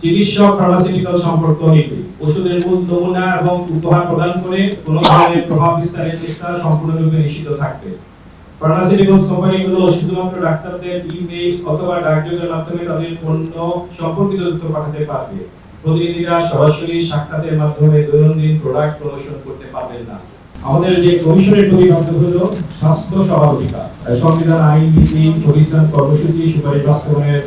চিকিৎসক ফার্মাসিউটিক্যাল সম্পর্ক নীতি ওষুধের মূল নমুনা এবং উপহার প্রদান করে কোনো ধরনের প্রভাব বিস্তারের চেষ্টা সম্পূর্ণরূপে নিষিদ্ধ থাকবে। ফার্মাসিউটিক্যালস কোম্পানিগুলো শুধুমাত্র ডাক্তারদের ইমেইল অথবা ডাকযোগের মাধ্যমে তাদের পণ্য সম্পর্কিত তথ্য পাঠাতে পারবে। প্রতিনিধিরা সরাসরি সাক্ষাতের মাধ্যমে দৈনন্দিন প্রোডাক্ট প্রমোশন করতে পারবেন না। আমাদের যে কমিশনের পরিকল্পনা হলো, স্বাস্থ্য সহযোগিতা সংবিধান, আইন, নীতি, প্রতিষ্ঠান, কর্মসূচি, সুপারিশ বাস্তবায়নের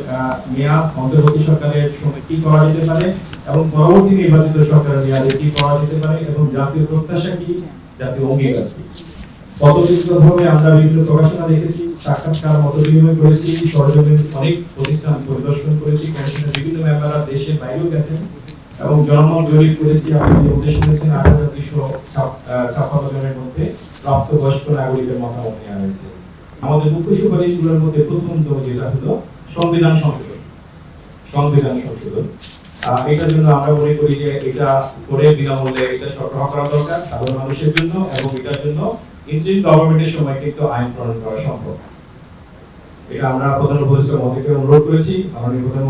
মেয়াদ, অন্তর্বর্তী সরকারের সময় কি করা যেতে পারে এবং পরবর্তী নির্বাচিত সরকারের মেয়াদে কি করা যেতে পারে এবং জাতীয় প্রত্যাশা কি, জাতীয় অঙ্গীকার কি? আমরা আমাদের মুখ্য সুপারিশগুলোর মধ্যে প্রথমতম যেটা হলো সংবিধান সংশোধন। সংবিধান সংশোধন। এটার জন্য আমরা মনে করি যে এটা করে বিনামূল্যে এটা সরবরাহ করা দরকার সাধারণ মানুষের জন্য এবং এটার জন্য গভর্নমেন্টের সময় কিন্তু আইন প্রণয়ন করা সম্ভব। এটা আমরা প্রধান অনুরোধ করেছি মাননীয় প্রধান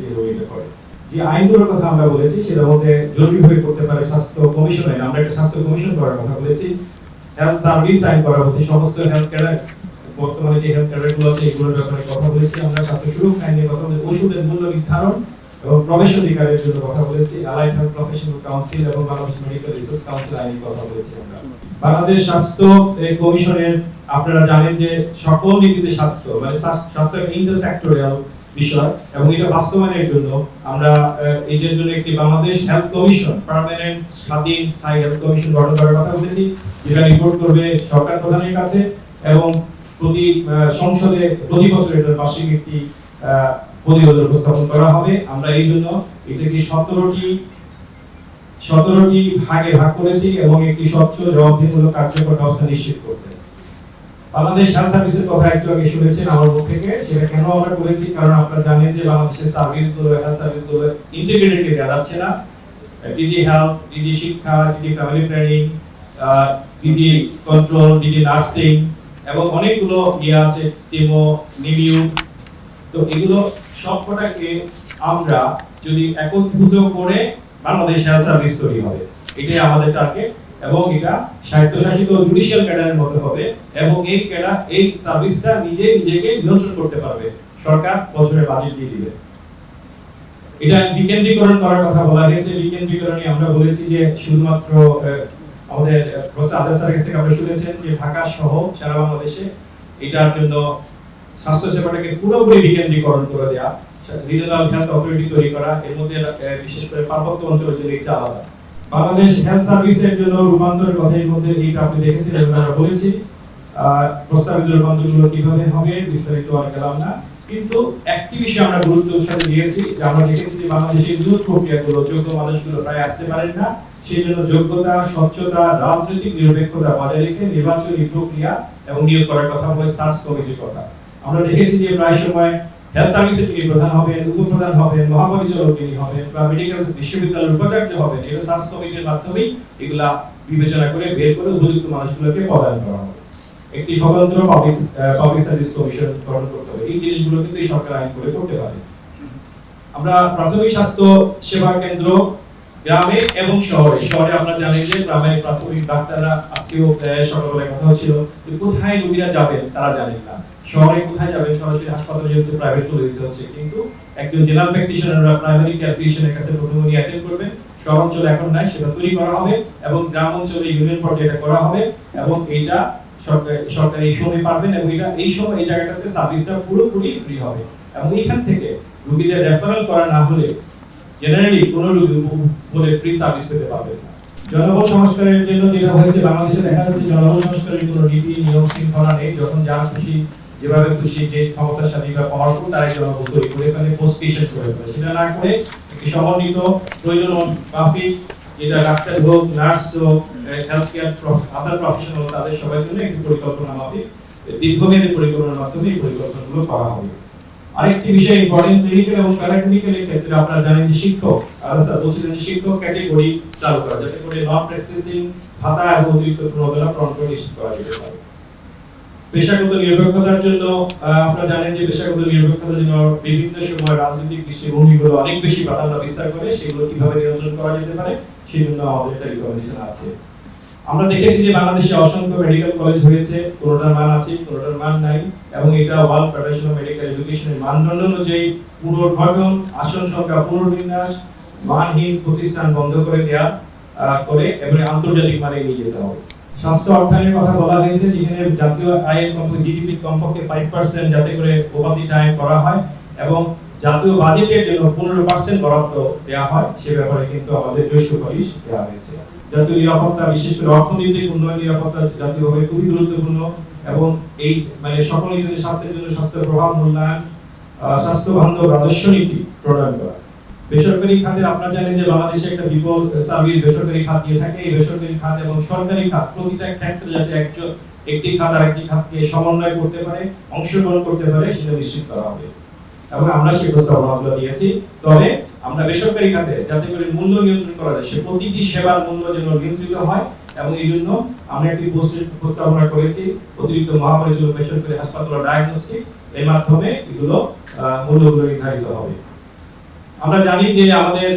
যে করে। যে আইনগুলোর কথা আমরা বলেছি, সেটার মধ্যে জরুরিভাবে করতে পারে স্বাস্থ্য কমিশন আইন আমরা একটা স্বাস্থ্য কমিশন করার কথা বলেছি। হেলথ সার্ভিস আইন করা হচ্ছে সমস্ত হেলথ কেয়ার বর্তমানে যে হেলথ আছে, এগুলোর ব্যাপারে কথা বলেছি আমরা। স্বাস্থ্য সুরক্ষা আইনের কথা বলেছি, ওষুধের মূল্য নির্ধারণ এবং প্রবেশ অধিকারের জন্য কথা বলেছি অ্যালাইড হেলথ প্রফেশনাল কাউন্সিল এবং বাংলাদেশ মেডিকেল রিসার্চ কাউন্সিল আইনের কথা বলেছি আমরা। বাংলাদেশ স্বাস্থ্য কমিশনের আপনারা জানেন যে সকল নীতিতে স্বাস্থ্য মানে স্বাস্থ্য একটা ইন্টারসেক্টরিয়াল বিষয় এবং এটা বাস্তবায়নের জন্য আমরা আহ, জন্য একটি বাংলাদেশ হেলথ কমিশন পার্মানেন্ট স্বাধীন স্থায়ী হেলথ কমিশন গঠন করার কথা বলেছি যেটা রিপোর্ট করবে সরকার প্রধানের কাছে এবং প্রতি সংসদে প্রতি বছর এটার বার্ষিক একটি প্রতিবেদন উপস্থাপন করা হবে। আমরা এই জন্য এটাকে সতেরোটি সতেরোটি ভাগে ভাগ করেছি এবং একটি স্বচ্ছ জবাবদিহিমূলক কার্যকর ব্যবস্থা নিশ্চিত করতে। বাংলাদেশ হেলথ সার্ভিসের কথা একটু আগে শুনেছেন আমার মুখ থেকে। সেটা কেন আমরা করেছি? কারণ আপনারা জানেন যে বাংলাদেশের সার্ভিসগুলো হেলথ সার্ভিসগুলো ইন্টিগ্রেটেড দেওয়া যাচ্ছে না। ডিজি হেলথ ডিজি শিক্ষা DG family planning DG control DG nursing এবং অনেকগুলো ইয়ে আছে টিমো নিবিউ তো এগুলো সবকটাকে আমরা যদি একত্রিত করে বাংলাদেশ হেলথ সার্ভিস তৈরি হবে। এটাই আমাদের টার্গেট এবং এটা স্বায়ত্তশাসিত জুডিশিয়াল ক্যাডারের মতো হবে এবং এই ক্যাডার এই সার্ভিসটা নিজে নিজেকে নিয়ন্ত্রণ করতে পারবে। সরকার বছরে বাজেট দিয়ে দিবে। এটা বিকেন্দ্রীকরণ করার কথা বলা হয়েছে। বিকেন্দ্রীকরণে আমরা বলেছি যে শুধুমাত্র আমাদের প্রফেসর আজাদ থেকে আমরা শুনেছেন যে ঢাকা সহ সারা বাংলাদেশে এটার জন্য স্বাস্থ্য সেবাটাকে পুরোপুরি বিকেন্দ্রীকরণ করে দেওয়া রিজনাল হেলথ অথরিটি তৈরি করা, এর মধ্যে বিশেষ করে পার্বত্য অঞ্চলের জন্য এটা আলাদা। বাংলাদেশ হেলথ সার্ভিসের জন্য রূপান্তরের কথা এর মধ্যে এইটা আপনি দেখেছেন এবং আমরা বলেছি। প্রস্তাবিত রূপান্তরগুলো কীভাবে হবে, বিস্তারিত আর গেলাম না। কিন্তু একটি বিষয় আমরা গুরুত্ব সাথে দিয়েছি। যে আমরা দেখেছি যে বাংলাদেশের নিয়োগ প্রক্রিয়াগুলো, যোগ্য মানুষগুলো প্রায় আসতে পারেন না। সেই জন্য যোগ্যতা, স্বচ্ছতা, রাজনৈতিক নিরপেক্ষতা বজায় রেখে নির্বাচনী প্রক্রিয়া এবং নিয়োগ করার কথা বলে সার্চ কমিটির কথা। আমরা দেখেছি যে প্রায় সময় হেলথ সার্ভিসের যিনি প্রধান হবেন, উপপ্রধান হবেন, মহাপরিচালক যিনি হবেন, বা মেডিকেল বিশ্ববিদ্যালয়ের উপাচার্য হবেন এটা সার্চ কমিটির মাধ্যমেই এগুলা বিবেচনা করে বের করে উপযুক্ত মানুষগুলোকে প্রদান করা হবে। একটি স্বতন্ত্র পাবলিক পাবলিক সার্ভিস কমিশন গঠন করতে হবে। এই জিনিসগুলো কিন্তু সরকার আইন করে করতে পারে। আমরা প্রাথমিক স্বাস্থ্য সেবা কেন্দ্র গ্রামে এবং শহরে শহরে আমরা জানি যে গ্রামে প্রাথমিক ডাক্তাররা আজকেও সকালবেলায় কথা হচ্ছিল যে কোথায় রোগীরা যাবেন তারা জানেন না। শহরে কোথায় যাবেন সরাসরি হাসপাতালে হচ্ছে প্রাইভেট চলে যেতে হচ্ছে। কিন্তু একজন জেনারেল প্র্যাকটিশনাররা প্রাইমারি কেয়ার ফিজিশিয়ানের কাছে প্রথমে উনি অ্যাটেন্ড করবেন। শহর অঞ্চলে এখন নাই, সেটা তৈরি করা হবে এবং গ্রাম অঞ্চলে ইউনিয়ন পর্যায়ে এটা করা হবে এবং এইটা সরকার এই সময় পারবেন এবং এটা, এই সময় এই জায়গাটাতে সার্ভিসটা পুরোপুরি ফ্রি হবে। এবং এখান থেকে রোগীদের রেফারেল করা না হলে জেনারেলি কোন রোগী বলে ফ্রি সার্ভিস পেতে পারবে না। জনবল সংস্কারের জন্য যেটা হয়েছে, বাংলাদেশে দেখা যাচ্ছে জনবল সংস্কারের কোনো নীতি, নিয়ম, শৃঙ্খলা নেই। যখন যার খুশি যেভাবে খুশি যে ক্ষমতাশালী বা পাওয়ারফুল তারাই জনবল তৈরি করে ফেলে পোস্টেশন করে সেটা না করে একটি সমন্বিত প্রয়োজন মাফিক যেটা ডাক্তার হোক নার্স হোক হেলথ কেয়ার আদার প্রফেশনাল তাদের সবার জন্য একটি পরিকল্পনা মাফিক দীর্ঘমেয়াদী পরিকল্পনার মাধ্যমে এই পরিকল্পনাগুলো করা হবে। আরেকটি বিষয় ইম্পর্টেন্ট ক্লিনিক্যাল এবং ক্ষেত্রে আপনারা জানেন যে শিক্ষক শিক্ষক চালু করা, যাতে করে নন প্র্যাকটিসিং ভাতা এবং অতিরিক্ত প্রণয়ন নিশ্চিত করা যেতে পারে। পেশাগত নিরপেক্ষতার জন্য আপনারা জানেন যে পেশাগত নিরপেক্ষতার জন্য বিভিন্ন সময় রাজনৈতিক দৃষ্টিভঙ্গিগুলো অনেক বেশি প্রাধান্য বিস্তার করে সেগুলো কীভাবে নিয়ন্ত্রণ করা যেতে পারে সেই জন্য আমাদের একটা রিকমেন্ডেশন আছে। আমরা দেখেছি যে বাংলাদেশে অসংখ্য মেডিকেল কলেজ হয়েছে কোনোটার মান আছে কোনোটার মান নাই এবং এটা ওয়ার্ল্ড ফেডারেশন অফ মেডিকেল এডুকেশনের মানদণ্ড অনুযায়ী পুনর্গঠন আসন সংখ্যা পুনর্বিন্যাস মানহীন প্রতিষ্ঠান বন্ধ করে আহ, করে এবং আন্তর্জাতিক মানে নিয়ে যেতে হবে। স্বাস্থ্য অর্থায়নের কথা বলা হয়েছে, যেখানে জাতীয় আয়ের কমপক্ষে জিডিপি কমপক্ষে ফাইভ পার্সেন্ট যাতে করে উপাধিটা আয় করা হয় এবং জাতীয় বাজেটের জন্য পনেরো পার্সেন্ট বরাদ্দ দেওয়া হয়, সে ব্যাপারে কিন্তু আমাদের জোর সুপারিশ দেওয়া হয়েছে। জাতীয় নিরাপত্তা, বিশেষ করে অর্থনৈতিক উন্নয়ন নিরাপত্তা জাতীয়ভাবে খুবই গুরুত্বপূর্ণ এবং এই মানে সকল স্বাস্থ্যের জন্য স্বাস্থ্য প্রভাব মূল্যায়ন স্বাস্থ্য বান্ধব রাজস্ব নীতি প্রণয়ন করা। বেসরকারি খাতে আপনারা জানেন যে বাংলাদেশে একটা বিপুল সার্ভিস বেসরকারি খাত দিয়ে থাকে। এই বেসরকারি খাত এবং সরকারি খাত প্রতিটা ক্ষেত্রে যাতে একজন একটি খাত আর একটি খাতকে সমন্বয় করতে পারে, অংশগ্রহণ করতে পারে, সেটা নিশ্চিত করা হবে। এবং আমরা সেই প্রস্তাবনাগুলো দিয়েছি। তবে আমরা বেসরকারি খাতে যাতে করে মূল্য নিয়ন্ত্রণ করা যায়, সে প্রতিটি সেবার মূল্য যেন নিয়ন্ত্রিত হয় এবং এই জন্য আমরা একটি প্রস্তাবনা করেছি। অতিরিক্ত মহাপরিচালক বেসরকারি হাসপাতাল ডায়াগনস্টিক এর মাধ্যমে এগুলো মূল্যগুলো নির্ধারিত হবে। আমরা জানি যে আমাদের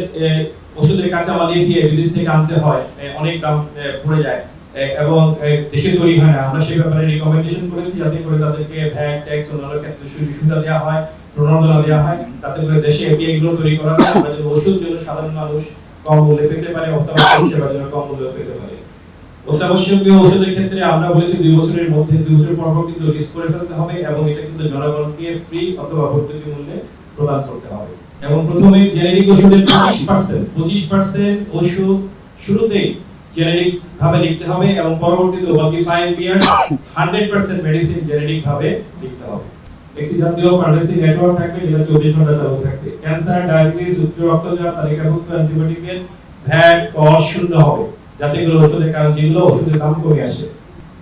ওষুধের কাঁচামাল দিয়ে বিদেশ থেকে আনতে হয় অনেক দাম পড়ে যায়। এবং দেশে তৈরি হয় না। আমরা সেই ব্যাপারে রিকমেন্ডেশন করেছি যাতে করে তাদেরকে ভ্যাট ট্যাক্স অন্যান্য ক্ষেত্রে সুবিধা দেওয়া হয়, প্রণোদনা দেওয়া হয় তাতে করে দেশে এপিআই গুলো তৈরি করা হয় আমরা যেন ওষুধ যেন সাধারণ মানুষ কম মূল্যে পেতে পারে, অত্যাবশ্যক সেবা যেন কম মূল্যে পেতে পারে। অত্যাবশ্যকীয় ওষুধের ক্ষেত্রে আমরা বলেছি দুই বছরের মধ্যে, দুই বছর পর পর কিন্তু লিস্ট করে ফেলতে হবে এবং এটা কিন্তু জনগণকে ফ্রি অথবা ভর্তুকি মূল্যে প্রদান করতে হবে। এবং প্রথমে জেনেরিক ওষুধের পঁচিশ পার্সেন্ট পঁচিশ পার্সেন্ট ওষুধ শুরুতেই জেনেরিক ভাবে লিখতে হবে এবং পরবর্তীতে বাকি five year hundred percent medicine generic ভাবে লিখতে হবে। একটি জাতীয় ফার্মেসি নেটওয়ার্ক থাকবে যেটা চব্বিশ ঘণ্টা চালু থাকবে। ক্যান্সার ডায়াবেটিস উচ্চ রক্তচাপ, তালিকাভুক্ত অ্যান্টিবায়োটিকের ভ্যাট কস্ট শূন্য হবে। যাতে করে ওষুধের কারণ যেগুলো ওষুধের দাম কমে আসে।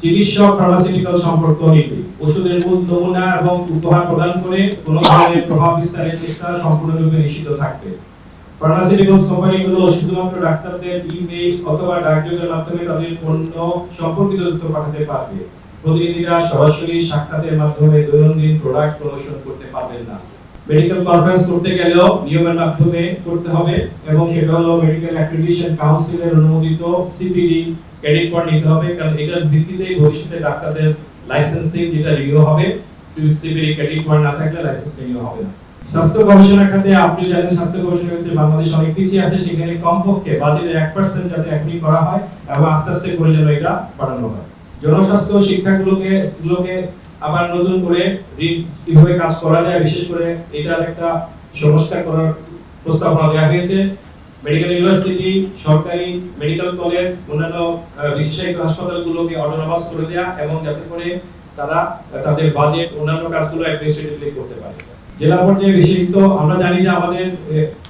চিকিৎসক ফার্মাসিউটিক্যাল সম্পর্ক নীতি ওষুধের মূল নমুনা এবং উপহার প্রদান করে কোনো ধরনের প্রভাব বিস্তারের চেষ্টা সম্পূর্ণরূপে নিষিদ্ধ থাকবে। ফার্মাসিউটিক্যালস কোম্পানিগুলো শুধুমাত্র ডাক্তারদের ইমেইল অথবা ডাকযোগের মাধ্যমে তাদের পণ্য সম্পর্কিত তথ্য পাঠাতে পারবে। প্রতিনিধিরা সরাসরি সাক্ষাতের মাধ্যমে দৈনন্দিন প্রোডাক্ট প্রমোশন করতে পারবেন না। মেডিকেল কনফারেন্স করতে গেলেও নিয়মের মাধ্যমে করতে হবে এবং সেটা হলো মেডিকেল অ্যাক্রিডিটেশন কাউন্সিলের অনুমোদিত সিপিডি ক্রেডিট কার্ড নিতে হবে। কারণ এটার ভিত্তিতেই ভবিষ্যতে ডাক্তারদের লাইসেন্সিং যেটা রিনিউ হবে সিপিডি ক্রেডিট কার্ড না থাকলে লাইসেন্স রিনিউ হবে না। স্বাস্থ্য গবেষণা খাতে আপনি জানেন, স্বাস্থ্য গবেষণা ক্ষেত্রে বাংলাদেশ অনেক পিছিয়ে আছে। সেখানে কমপক্ষে বাজেটের এক পার্সেন্ট যাতে এখনই করা হয় এবং আস্তে আস্তে করে যেন এটা বাড়ানো হয়। জনস্বাস্থ্য শিক্ষাগুলোকে, গুলোকে আবার নতুন করে রি- কীভাবে কাজ করা যায়, বিশেষ করে এটার একটা সংস্কার করার প্রস্তাবনা দেওয়া হয়েছে। মেডিকেল ইউনিভার্সিটি সরকারি মেডিকেল কলেজ অন্যান্য বিশেষায়িত হাসপাতালগুলোকে অটোনমাস করে দেওয়া এবং যাতে করে তারা তাদের বাজেট অন্যান্য কাজগুলো অ্যাডমিনিস্ট্রেটিভলি করতে পারে। জেলা পর্যায়ে বিশেষিত আমরা জানি যে আমাদের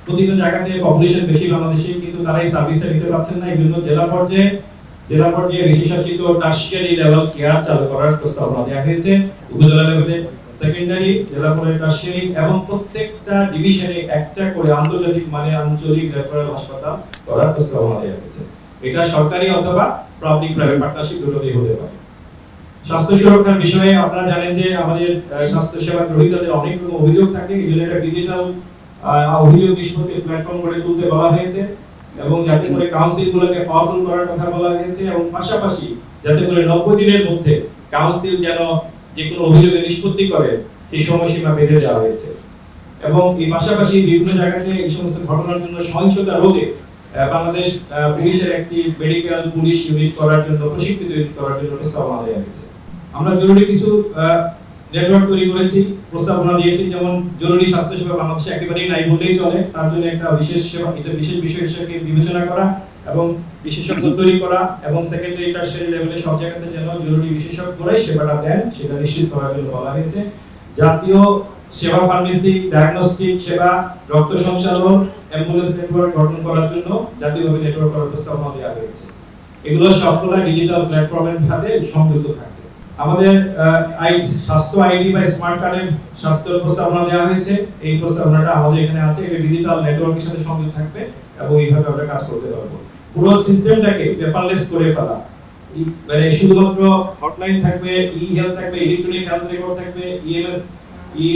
প্রতিটা জায়গাতে পপুলেশন বেশি বাংলাদেশে, কিন্তু তারা এই সার্ভিসটা দিতে পারছেন না। এই জন্য জেলা পর্যায়ে জেলা পর্যায়ে বিশেষায়িত টার্সিয়ারি লেভেল কেয়ার চালু করার প্রস্তাবনা দেওয়া হয়েছে উপজেলা লেভেলে সেকেন্ডারি, জেলা পর্যায়ে টার্সিয়ারি এবং প্রত্যেকটা ডিভিশনে একটা করে আন্তর্জাতিক মানে আঞ্চলিক রেফারেল হাসপাতাল করার প্রস্তাবনা দেওয়া হয়েছে এটা সরকারি অথবা পাবলিক প্রাইভেট পার্টনারশিপ দুটোতেই হতে পারে। স্বাস্থ্য সুরক্ষার বিষয়ে আপনারা জানেন যে আমাদের স্বাস্থ্য সেবা গ্রহীতাদের অনেক রকম অভিযোগ থাকে। এই জন্য একটা ডিজিটাল অভিযোগ নিষ্পত্তির প্ল্যাটফর্ম গড়ে তুলতে বলা হয়েছে। এবং যাতে করে কাউন্সিল গুলোকে পাওয়ারফুল করার কথা বলা হয়েছে এবং পাশাপাশি যাতে করে নব্বই দিনের মধ্যে কাউন্সিল যেন যে কোনো অভিযোগের নিষ্পত্তি করে, সেই সময়সীমা বেঁধে দেওয়া হয়েছে। এবং এই পাশাপাশি বিভিন্ন জায়গাতে এই সমস্ত ঘটনার জন্য সহিংসতা রোধে বাংলাদেশ পুলিশের একটি মেডিকেল পুলিশ ইউনিট করার জন্য, প্রশিক্ষিত ইউনিট করার জন্য প্রস্তাবনা দেওয়া আমরা জরুরি কিছু নেটওয়ার্ক তৈরি করেছি, প্রস্তাবনা দিয়েছি, যেমন জরুরি স্বাস্থ্য সেবা বাংলাদেশে একেবারেই নাই বললেই চলে। তার জন্য একটা বিশেষ সেবা, এটা বিশেষ বিষয় হিসেবে বিবেচনা করা এবং বিশেষজ্ঞ তৈরি করা এবং সেকেন্ডারি টার্সিয়ারি লেভেলে সব জায়গাতে যেন জরুরি বিশেষজ্ঞরাই সেবাটা দেন, সেটা নিশ্চিত করার জন্য বলা হয়েছে। জাতীয় সেবা ফার্মেসি ডায়াগনস্টিক সেবা, রক্ত সঞ্চালন অ্যাম্বুলেন্স নেটওয়ার্ক গঠন করার জন্য জাতীয়ভাবে নেটওয়ার্ক করার প্রস্তাবনা দেওয়া হয়েছে। এগুলো সবগুলো ডিজিটাল প্ল্যাটফর্মের সাথে সংযুক্ত থাকবে আমাদের আই স্বাস্থ্য আইডি বা স্মার্ট কার্ডের স্বাস্থ্য প্রস্তাবনা দেওয়া হয়েছে। এই প্রস্তাবনাটা আমাদের এখানে আছে। এটা ডিজিটাল নেটওয়ার্কের সাথে সংযুক্ত থাকবে এবং এইভাবে আমরা কাজ করতে পারব। পুরো সিস্টেমটাকে পেপারলেস করে ফেলা। মানে শুধুমাত্র হটলাইন থাকবে ই হেলথ থাকবে ইলেকট্রনিক হেলথ রেকর্ড থাকবে ইএমএস ই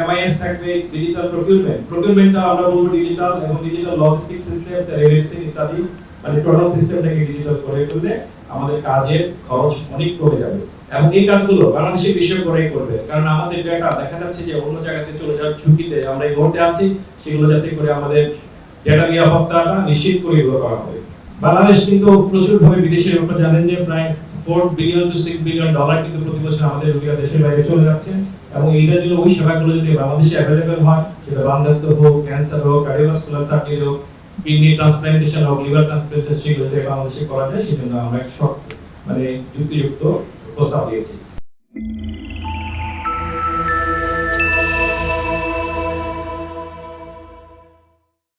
এমআইএস থাকবে ডিজিটাল প্রকিউরমেন্ট প্রকিউরমেন্টটা আমরা বলব ডিজিটাল এবং ডিজিটাল লজিস্টিক সিস্টেম রেলওয়ে ইত্যাদি। মানে টোটাল সিস্টেমটাকে ডিজিটাল করে ফেললে আমাদের কাজের খরচ অনেক কমে যাবে। এবং এই কাজগুলো বাংলাদেশের বিষয় করেই করবে। কারণ আমাদের ডেটা দেখা যাচ্ছে যে অন্য জায়গাতে চলে যাওয়ার ঝুঁকিতে আমরা এই মুহূর্তে আছি, সেগুলো যাতে করে আমাদের ডেটা নিরাপত্তাটা নিশ্চিত করে করা হবে। বাংলাদেশ কিন্তু প্রচুর ভাবে বিদেশের ব্যাপার জানেন যে প্রায় four billion to six billion dollar কিন্তু প্রতি বছর আমাদের রোগীরা দেশের বাইরে চলে যাচ্ছে। এবং এইটার জন্য ওই সেবাগুলো যদি বাংলাদেশে অ্যাভেলেবেল হয়, সেটা বান্ধাত্ব হোক ক্যান্সার হোক কার্ডিওভাস্কুলার সার্জারি হোক কিডনি ট্রান্সপ্লান্টেশন হোক লিভার ট্রান্সপ্লান্টেশন সেগুলো যদি বাংলাদেশে করা যায়, সেজন্য আমরা এক শর্ত 多少业绩？